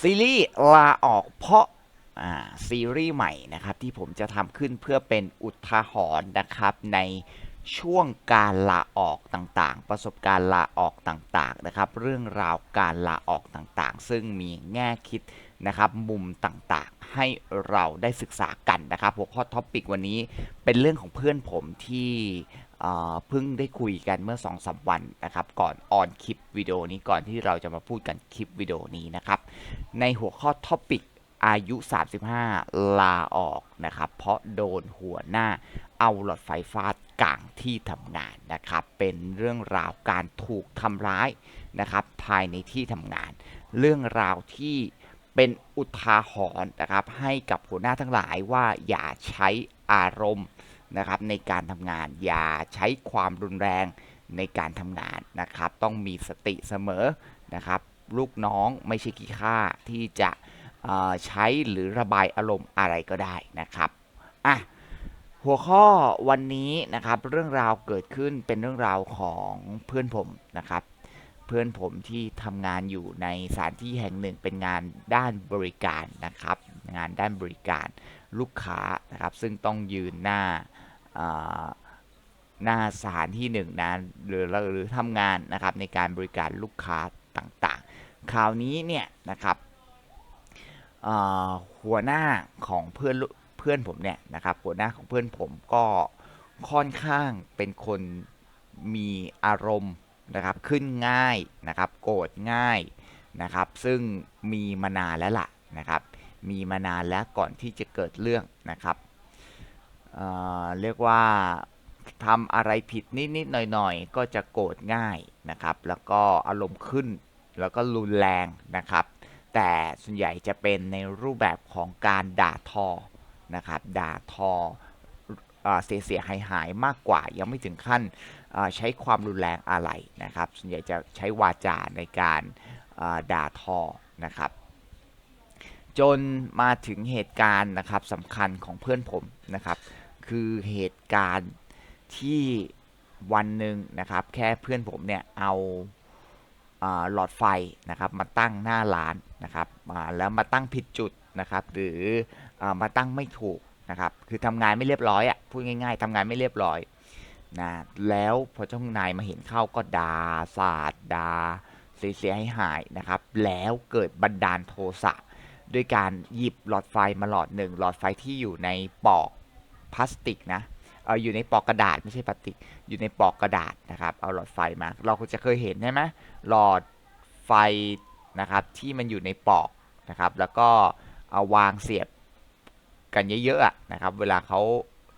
ซีรีส์ลาออกเพราะซีรีส์ใหม่นะครับที่ผมจะทำขึ้นเพื่อเป็นอุทาหรณ์นะครับในช่วงการลาออกต่างๆ ประสบการณ์ลาออกต่างๆนะครับ เรื่องราวการลาออกต่างๆ ซึ่งมีแง่คิดนะครับมุมต่างๆให้เราได้ศึกษากันนะครับหัวข้อท็อปิกวันนี้เป็นเรื่องของเพื่อนผมที่ เพิ่งได้คุยกันเมื่อ2อสวันนะครับ ก่อนออนคลิปวิดีโอนี้ก่อนที่เราจะมาพูดกันคลิปวิดีโอนี้นะครับ ในหัวข้อท็อปิกอายุ 35 ลาออกนะครับ เพราะโดนหัวหน้าเอาหลอดไฟฟาดกลางที่ทำงานนะครับ เป็นเรื่องราวการถูกทำร้ายนะครับ ภายในที่ทำงาน เรื่องราวที่เป็นอุทาหรณ์นะครับ ให้กับหัวหน้าทั้งหลายว่าอย่าใช้อารมณ์ นะครับในการทำงานอย่าใช้ความรุนแรงในการทำงานนะครับ ต้องมีสติเสมอนะครับ ลูกน้องไม่ใช่ขี้ข้าที่จะใช้หรือระบายอารมณ์อะไรก็ได้นะครับอะหัวข้อวันนี้นะครับเรื่องราวเกิดขึ้นเป็นเรื่องราวของเพื่อนผมนะครับ เพื่อนผมที่ทำงานอยู่ในสถานที่แห่งหนึ่งเป็นงานด้านบริการนะครับ งานด้านบริการลูกค้านะครับ ซึ่งต้องยืนหน้า หน้าสถานที่หนึ่งนะหรือหรือทำงานนะครับในการบริการลูกค้าต่างๆ คราวนี้เนี่ยนะครับหัวหน้าของเพื่อนเพื่อนผมเนี่ยนะครับหัวหน้าของเพื่อนผมก็ค่อนข้างเป็นคนมีอารมณ์นะครับขึ้นง่ายนะครับโกรธง่ายนะครับ ซึ่งมีมานานแล้วล่ะนะครับ มีมานานแล้วก่อนที่จะเกิดเรื่องนะครับ เรียกว่าทำอะไรผิดนิดๆหน่อยๆ ก็จะโกรธง่ายนะครับ แล้วก็อารมณ์ขึ้นแล้วก็รุนแรงนะครับ แต่ส่วนใหญ่จะเป็นในรูปแบบของการด่าทอนะครับ ด่าทอเอ่อเสียเสียหายหายมากกว่า ยังไม่ถึงขั้นใช้ความรุนแรงอะไรนะครับ ส่วนใหญ่จะใช้วาจาในการด่าทอนะครับ จนมาถึงเหตุการณ์นะครับสำคัญของเพื่อนผมนะครับ คือเหตุการณ์ที่วันหนึ่งนะครับ แค่เพื่อนผมเนี่ยเอาหลอดไฟนะครับมาตั้งหน้าร้านนะครับอ่าแล้วมาตั้งผิดจุดนะครับ หรืออมาตั้งไม่ถูกนะครับ คือทำงานไม่เรียบร้อยอะพูดง่าย ๆทำงานไม่เรียบร้อยนะแล้วพอเจ้านายมาเห็นเข้าก็ด่าสาดด่าเสียใหายหายนะครับ แล้วเกิดบันดาลโทสะด้วยการหยิบหลอดไฟมาหลอดหนึ่งหลอดไฟที่อยู่ในปอก พลาสติกนะเอออยู่ในปอกกระดาษไม่ใช่พลาสติก อยู่ในปอกกระดาษนะครับ เอาหลอดไฟมา เราก็จะเคยเห็นใช่ไหมหลอดไฟนะครับที่มันอยู่ในปอกนะครับ แล้วก็เอาวางเสียบกันเยอะๆอะนะครับ เวลาเขา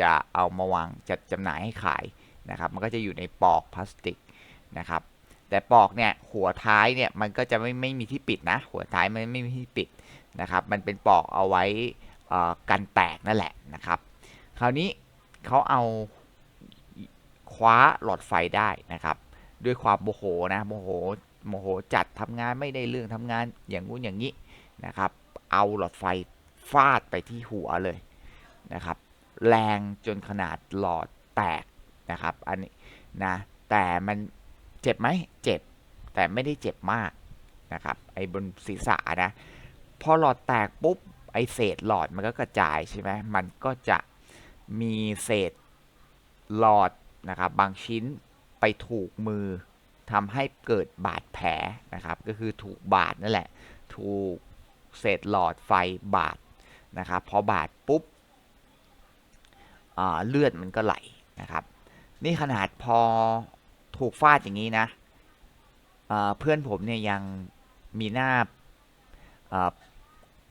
จะเอามาวางจัดจำหน่ายให้ขายนะครับ มันก็จะอยู่ในปอกพลาสติกนะครับ แต่ปอกเนี่ยหัวท้ายเนี่ยมันก็จะไม่ไม่มีที่ปิดนะ หัวท้ายมันไม่มีที่ปิดนะครับ มันเป็นปอกเอาไว้กันแตกนั่นแหละนะครับ คราวนี้เขาเอาคว้าหลอดไฟได้นะครับ ด้วยความโมโหนะโมโหโมโหจัดทำงานไม่ได้เรื่องทำงานอย่างงู้นอย่างนี้นะครับ เอาหลอดไฟฟาดไปที่หัวเลยนะครับ แรงจนขนาดหลอดแตกนะครับ อันนี้นะแต่มันเจ็บไหมเจ็บ แต่ไม่ได้เจ็บมากนะครับไอ้บนศีรษะนะ พอหลอดแตกปุ๊บไอ้เศษหลอดมันก็กระจายใช่ไหมมันก็จะ มีเศษหลอดนะครับบางชิ้นไปถูกมือทำให้เกิดบาดแผลนะครับ ก็คือถูกบาดนั่นแหละ ถูกเศษหลอดไฟบาดนะครับพอบาดปุ๊บเลือดมันก็ไหลนะครับ นี่ขนาดพอถูกฟาดอย่างนี้นะเพื่อนผมเนี่ยยังมีหน้าอ่า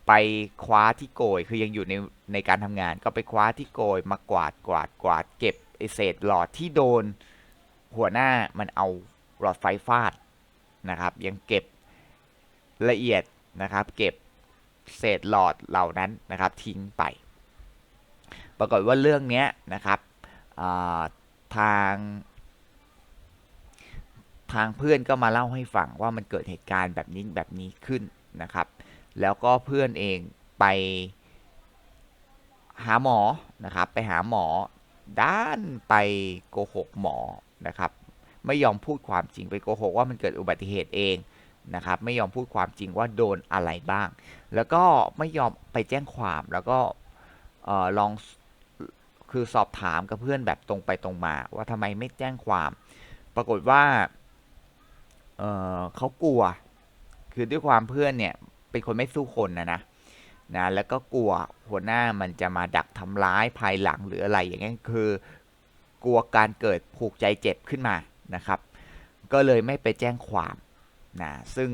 ไปคว้าที่โกย คือยังอยู่ในในการทำงาน ก็ไปคว้าที่โกยมากวาดกวาดกวาดเก็บไอเศษหลอดที่โดน หัวหน้ามันเอาหลอดไฟฟาดนะครับ ยังเก็บละเอียดนะครับ เก็บเศษหลอดเหล่านั้นนะครับ ทิ้งไป ปรากฏว่าเรื่องนี้นะครับาทางทางเพื่อนก็มาเล่าให้ฟังว่ามันเกิดเหตุการณ์แบบนี้แบบนี้ขึ้นนะครับ แล้วก็เพื่อนเองไปหาหมอนะครับ ไปหาหมอด้านไปโกหกหมอนะครับ ไม่ยอมพูดความจริงไปโกหกว่ามันเกิดอุบัติเหตุเองนะครับ ไม่ยอมพูดความจริงว่าโดนอะไรบ้าง แล้วก็ไม่ยอมไปแจ้งความแล้วก็ลองคือสอบถามกับเพื่อนแบบตรงไปตรงมา ว่าทำไมไม่แจ้งความ ปรากฏว่าเเขากลัว คือด้วยความเพื่อนเนี่ย เป็นคนไม่สู้คนนะนะนะแล้วก็กลัวหัวหน้ามันจะมาดักทำร้ายภายหลังหรืออะไรอย่างเงี้ยคือกลัวการเกิดผูกใจเจ็บขึ้นมานะครับ ก็เลยไม่ไปแจ้งความนะซึ่ง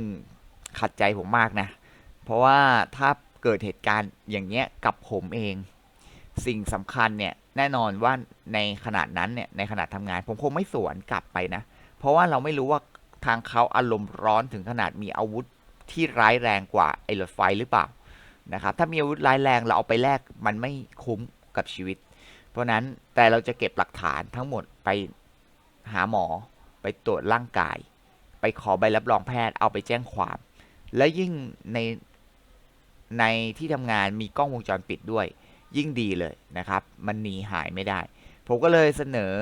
ขัดใจผมมากนะ เพราะว่าถ้าเกิดเหตุการณ์อย่างเงี้ยกับผมเอง สิ่งสำคัญเนี่ยแน่นอนว่าในขนาดนั้นเนี่ยในขณะทำงาน ผมคงไม่สวนกลับไปนะ เพราะว่าเราไม่รู้ว่าทางเขาอารมณ์ร้อนถึงขนาดมีอาวุธ ที่ร้ายแรงกว่าไอ้รถไฟหรือเปล่านะครับถ้ามีอาวุธร้ายแรงเราเอาไปแลกมันไม่คุ้มกับชีวิต เพราะนั้นแต่เราจะเก็บหลักฐานทั้งหมดไปหาหมอ ไปตรวจร่างกาย ไปขอใบรับรองแพทย์เอาไปแจ้งความ และยิ่งในในที่ทำงานมีกล้องวงจรปิดด้วย ยิ่งดีเลยนะครับ มันหนีหายไม่ได้ ผมก็เลยเสนอ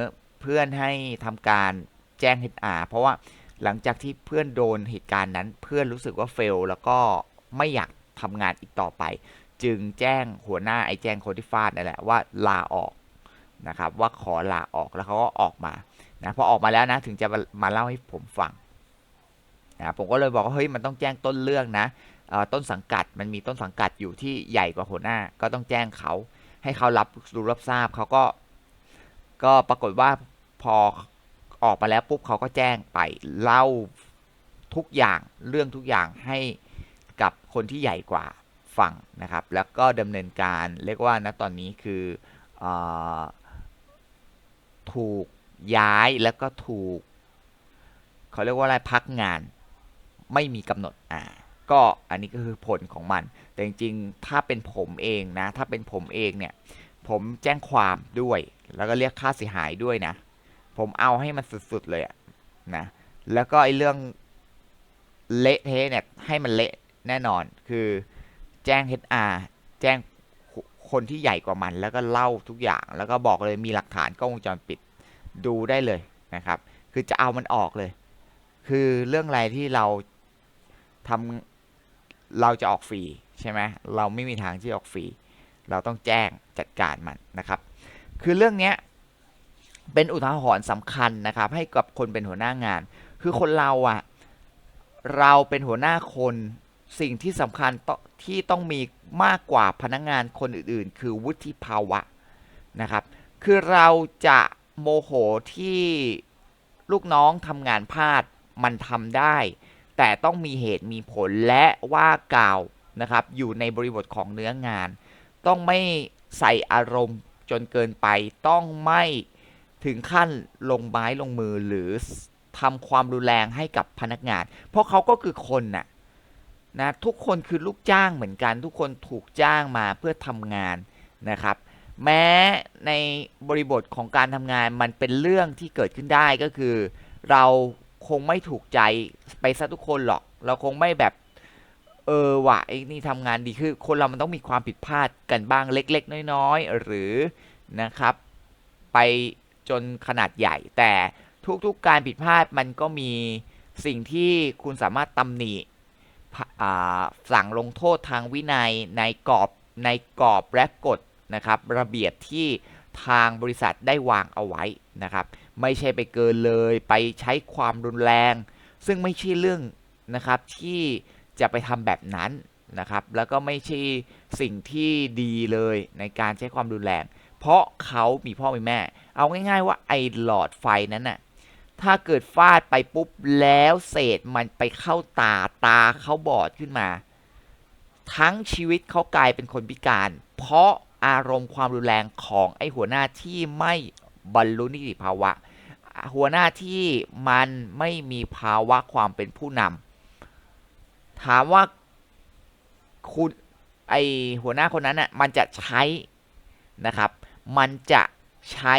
เพื่อนให้ทำการแจ้ง HR เพราะว่า หลังจากที่เพื่อนโดนเหตุการณ์นั้น เพื่อนรู้สึกว่าเฟลแล้วก็ไม่อยากทำงานอีกต่อไป จึงแจ้งหัวหน้าไอ้แจ้งคนที่ฟาดนั่นแหละว่าลาออกนะครับ ว่าขอลาออกแล้วเขาก็ออกมานะพอออกมาแล้วนะถึงจะมามาเล่าให้ผมฟังนะผมก็เลยบอกว่าเฮ้ยมันต้องแจ้งต้นเรื่องนะต้นสังกัดมันมีต้นสังกัดอยู่ที่ใหญ่กว่าหัวหน้า ก็ต้องแจ้งเขาให้เขารับรู้รับทราบเขาก็ ก็ปรากฏว่าพอ ออกมาแล้วปุ๊บเขาก็แจ้งไปเล่าทุกอย่างเรื่องทุกอย่างให้กับคนที่ใหญ่กว่าฟังนะครับ แล้วก็ดำเนินการเรียกว่าณตอนนี้คือเออถูกย้ายแล้วก็ถูกเขาเรียกว่าอะไรพักงานไม่มีกำหนดอ่าก็อันนี้ก็คือผลของมัน แต่จริงๆ ถ้าเป็นผมเองนะ ถ้าเป็นผมเองเนี่ย ผมแจ้งความด้วย แล้วก็เรียกค่าเสียหายด้วยนะ ผมเอาให้มันสุดๆเลยอะนะแล้วก็ไอ้เรื่องเละเทะเนี่ยให้มันเละแน่นอน คือแจ้ง HR แจ้งคนที่ใหญ่กว่ามัน แล้วก็เล่าทุกอย่าง แล้วก็บอกเลยมีหลักฐานกล้องวงจรปิดดูได้เลยนะครับ คือจะเอามันออกเลย คือเรื่องอะไรที่เราทำเราจะออกฟรีใช่ไหมเราไม่มีทางที่ออกฟรีเราต้องแจ้งจัดการมันนะครับ คือเรื่องเนี้ย เป็นอุทาหรณ์สำคัญนะครับ ให้กับคนเป็นหัวหน้างาน คือคนเราอะเราเป็นหัวหน้าคนสิ่งที่สำคัญตที่ต้องมีมากกว่าพนักงานคนอื่นๆ คือวุฒิภาวะนะครับ คือเราจะโมโหที่ลูกน้องทำงานพลาดมันทำได้ แต่ต้องมีเหตุมีผลและว่ากล่าวนะครับ อยู่ในบริบทของเนื้องาน ต้องไม่ใส่อารมณ์จนเกินไป ต้องไม่ ถึงขั้นลงไม้ลงมือหรือทำความรุนแรงให้กับพนักงาน เพราะเขาก็คือคนน่ะนะทุกคนคือลูกจ้างเหมือนกัน ทุกคนถูกจ้างมาเพื่อทำงานนะครับ แม้ในบริบทของการทำงานมันเป็นเรื่องที่เกิดขึ้นได้ก็คือ เราคงไม่ถูกใจไปซะทุกคนหรอก เราคงไม่แบบเออว่ะไอ้นี่ทำงานดีคือ คนเรามันต้องมีความผิดพลาดกันบ้างเล็ก ๆ น้อย ๆ หรือนะครับ ไป จนขนาดใหญ่ แต่ทุกๆการผิดพลาดมันก็มีสิ่งที่คุณสามารถตำหนิสั่งลงโทษทางวินัยในกรอบในกรอบและกฎนะครับระเบียบที่ทางบริษัทได้วางเอาไว้นะครับ ไม่ใช่ไปเกินเลยไปใช้ความรุนแรง ซึ่งไม่ใช่เรื่องนะครับที่จะไปทำแบบนั้นนะครับ แล้วก็ไม่ใช่สิ่งที่ดีเลยในการใช้ความรุนแรง เพราะเขามีพ่อมีแม่ เอาง่ายๆว่าไอ้หลอดไฟนั้นน่ะถ้าเกิดฟาดไปปุ๊บแล้วเศษมันไปเข้าตาตาเขาบอดขึ้นมา ทั้งชีวิตเขากลายเป็นคนพิการ เพราะอารมณ์ความรุนแรงของไอ้หัวหน้าที่ไม่บรรลุนิติภาวะ หัวหน้าที่มันไม่มีภาวะความเป็นผู้นำถามว่าคุณไอหัวหน้าคนนั้นน่ะมันจะใช้นะครับ มันจะใช้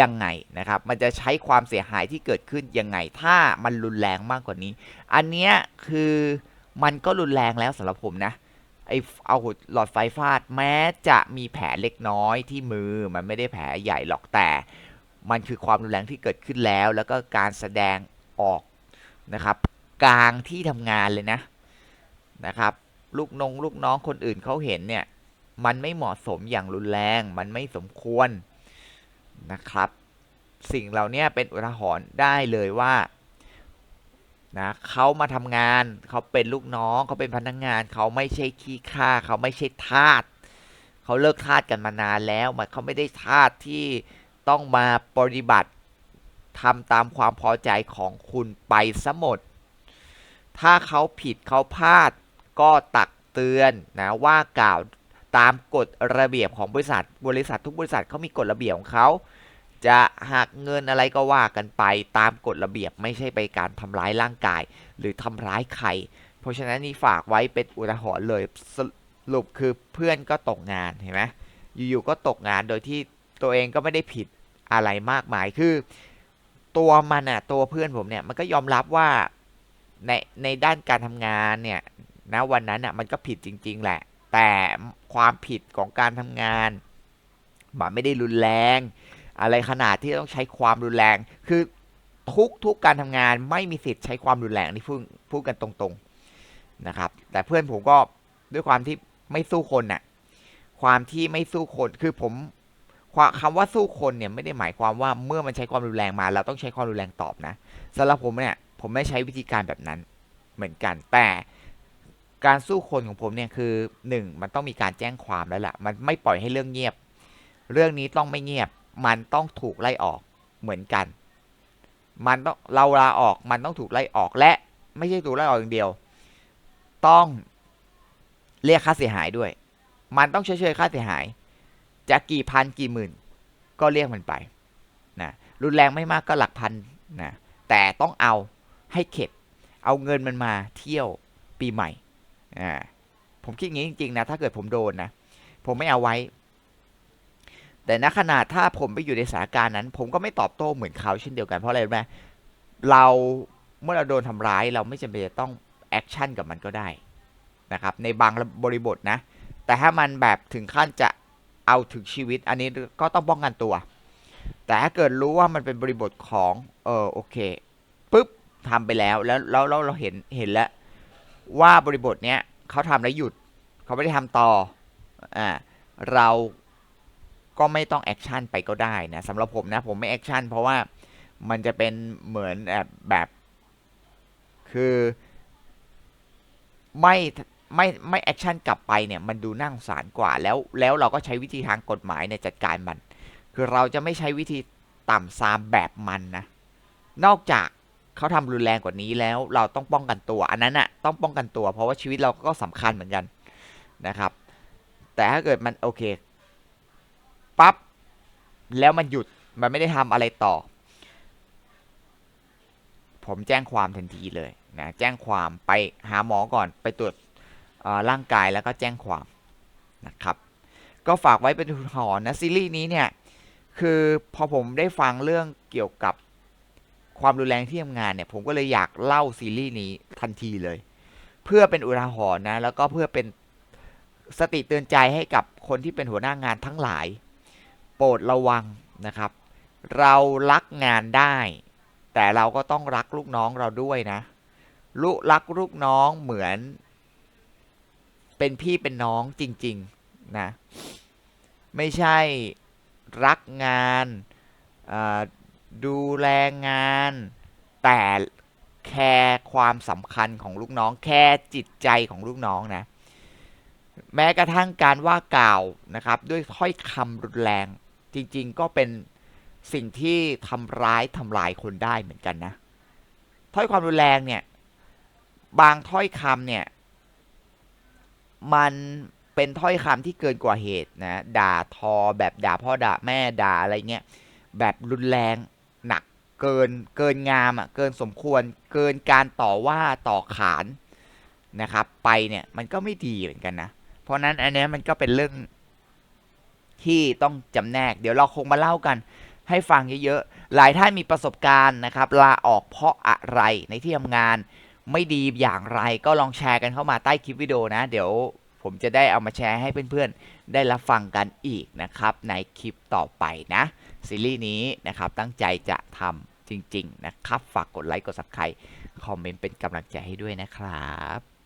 ยังไงนะครับ มันจะใช้ความเสียหายที่เกิดขึ้นยังไง ถ้ามันรุนแรงมากกว่านี้ อันเนี้ยคือมันก็รุนแรงแล้วสำหรับผมนะ ไอเอาหลอดไฟฟาดแม้จะมีแผลเล็กน้อยที่มือ มันไม่ได้แผลใหญ่หรอกแต่ มันคือความรุนแรงที่เกิดขึ้นแล้ว แล้วก็การแสดงออกนะครับ กลางที่ทำงานเลยนะนะครับ ลูกนงลูกน้องคนอื่นเขาเห็นเนี่ย มันไม่เหมาะสมอย่างรุนแรง มันไม่สมควรนะครับ สิ่งเหล่านี้เป็นอุทาหรณ์ได้เลยว่านะเขามาทำงานเขาเป็นลูกน้องเขาเป็นพนักงาน เขาไม่ใช่ขี้ข้าเขาไม่ใช่ทาสเขาเลิกทาสกันมานานแล้วมันเขาไม่ได้ทาสที่ต้องมาปฏิบัติทำตามความพอใจของคุณไปซะหมด ถ้าเขาผิดเขาพลาดก็ตักเตือนนะว่ากล่าว ตามกฎระเบียบของบริษัท บริษัททุกบริษัทเขามีกฎระเบียบของเขา จะหักเงินอะไรก็ว่ากันไปตามกฎระเบียบไม่ใช่ไปการทำร้ายร่างกาย หรือทำร้ายใคร เพราะฉะนั้นนี่ฝากไว้เป็นอุทาหรณ์เลยสรุปคือเพื่อนก็ตกงานเห็นไหมอยู่ๆก็ตกงานโดยที่ตัวเองก็ไม่ได้ผิดอะไรมากมายคือ ตัวมันอะตัวเพื่อนผมเนี่ยมันก็ยอมรับว่าในในด้านการทำงานเนี่ยนะวันนั้นอะมันก็ผิดจริง ๆ แหละ แต่ความผิดของการทำงานมันไม่ได้รุนแรง อะไรขนาดที่ต้องใช้ความรุนแรง คือทุกทุกการทำงานไม่มีสิทธิ์ใช้ความรุนแรงนี่พูดพูดกันตรงๆนะครับ แต่เพื่อนผมก็ด้วยความที่ไม่สู้คนน่ะความที่ไม่สู้คนคือผมความคำว่าสู้คนเนี่ยไม่ได้หมายความว่าเมื่อมันใช้ความรุนแรงมา เราต้องใช้ความรุนแรงตอบนะสำหรับผมเนี่ยผมไม่ใช้วิธีการแบบนั้นเหมือนกัน แต่ การสู้คนของผมเนี่ยคือหนึ่งมันต้องมีการแจ้งความแล้วล่ะ มันไม่ปล่อยให้เรื่องเงียบ เรื่องนี้ต้องไม่เงียบ มันต้องถูกไล่ออกเหมือนกัน มันต้องเราลาออกมันต้องถูกไล่ออกและไม่ใช่ถูกไล่ออกอย่างเดียว ต้องเรียกค่าเสียหายด้วย มันต้องเฉยๆค่าเสียหาย จะกี่พันกี่หมื่น ก็เรียกมันไปนะรุนแรงไม่มากก็หลักพันนะแต่ต้องเอาให้เข็ด เอาเงินมันมาเที่ยวปีใหม่ อ่าผมคิดอย่างนี้จริงๆนะถ้าเกิดผมโดนนะผมไม่เอาไว้ แต่ณขนาดถ้าผมไปอยู่ในสถานการณ์นั้น ผมก็ไม่ตอบโต้เหมือนเขาเช่นเดียวกันเพราะอะไรรู้ไหมเราเมื่อเราโดนทำร้ายเราไม่จำเป็นจะต้องแอคชั่นกับมันก็ได้นะครับ ในบางบริบทนะ แต่ถ้ามันแบบถึงขั้นจะเอาถึงชีวิต อันนี้ก็ต้องป้องกันตัว แต่ถ้าเกิดรู้ว่ามันเป็นบริบทของเออโอเคปุ๊บทำไปแล้วแล้วแล้วเราเราเห็นเห็นแล้ว ว่าบริบทเนี้ยเขาทำแล้วหยุดเขาไม่ได้ทำต่ออ่าเราก็ไม่ต้องแอคชั่นไปก็ได้นะสำหรับผมนะผมไม่แอคชั่นเพราะว่ามันจะเป็นเหมือนแบบแบบ คือไม่ไม่ไม่แอคชั่นกลับไปเนี่ยมันดูน่าสงสารกว่าแล้วแล้วเราก็ใช้วิธีทางกฎหมายในจัดการมัน คือเราจะไม่ใช้วิธีต่ำซามแบบมันนะ นอกจาก เขาทำรุนแรงกว่านี้แล้วเราต้องป้องกันตัว อันนั้นอะต้องป้องกันตัว เพราะว่าชีวิตเราก็สำคัญเหมือนกันนะครับ แต่ถ้าเกิดมันโอเคปั๊บแล้วมันหยุดมันไม่ได้ทำอะไรต่อ ผมแจ้งความทันทีเลยนะแจ้งความไปหาหมอก่อนไปตรวจร่างกายแล้วก็แจ้งความนะครับ ก็ฝากไว้เป็นทุนหอนนะซีรีส์นี้เนี่ยคือพอผมได้ฟังเรื่องเกี่ยวกับ ความรุนแรงที่ทำงานเนี่ย ผมก็เลยอยากเล่าซีรีส์นี้ทันทีเลย เพื่อเป็นอุทาหรณ์นะ แล้วก็เพื่อเป็นสติเตือนใจให้กับคนที่เป็นหัวหน้างานทั้งหลาย โปรดระวังนะครับ เรารักงานได้ แต่เราก็ต้องรักลูกน้องเราด้วยนะลูกรักลูกน้องเหมือน เป็นพี่เป็นน้องจริง ๆนะ ไม่ใช่รักงาน ดูแลงาน แต่แคร์ความสำคัญของลูกน้อง แคร์จิตใจของลูกน้องนะ แม้กระทั่งการว่ากล่าวนะครับ ด้วยถ้อยคำรุนแรง จริง ๆ ก็เป็นสิ่งที่ทำร้ายทำลายคนได้เหมือนกันนะ ถ้อยความรุนแรงเนี่ย บางถ้อยคำเนี่ย มันเป็นถ้อยคำที่เกินกว่าเหตุนะ ด่าทอแบบด่าพ่อด่าแม่ด่าอะไรเงี้ย แบบรุนแรง เกินเกินงามอะเกินสมควรเกินการต่อว่าต่อขานนะครับ ไปเนี่ยมันก็ไม่ดีเหมือนกันนะ เพราะนั้นอันนี้มันก็เป็นเรื่องที่ต้องจำแนก เดี๋ยวเราคงมาเล่ากัน ให้ฟังเยอะๆหลายท่านมีประสบการณ์นะครับลาออกเพราะอะไรในที่ทำงานไม่ดีอย่างไรก็ลองแชร์กันเข้ามาใต้คลิปวิดีโอนะ เดี๋ยวผมจะได้เอามาแชร์ให้เพื่อนๆ ได้รับฟังกันอีกนะครับ ในคลิปต่อไปนะ ซีรีส์นี้นะครับตั้งใจจะทำ จริง ๆ นะครับ ฝากกดไลค์กด subscribe คอมเมนต์เป็นกำลังใจให้ด้วยนะครับ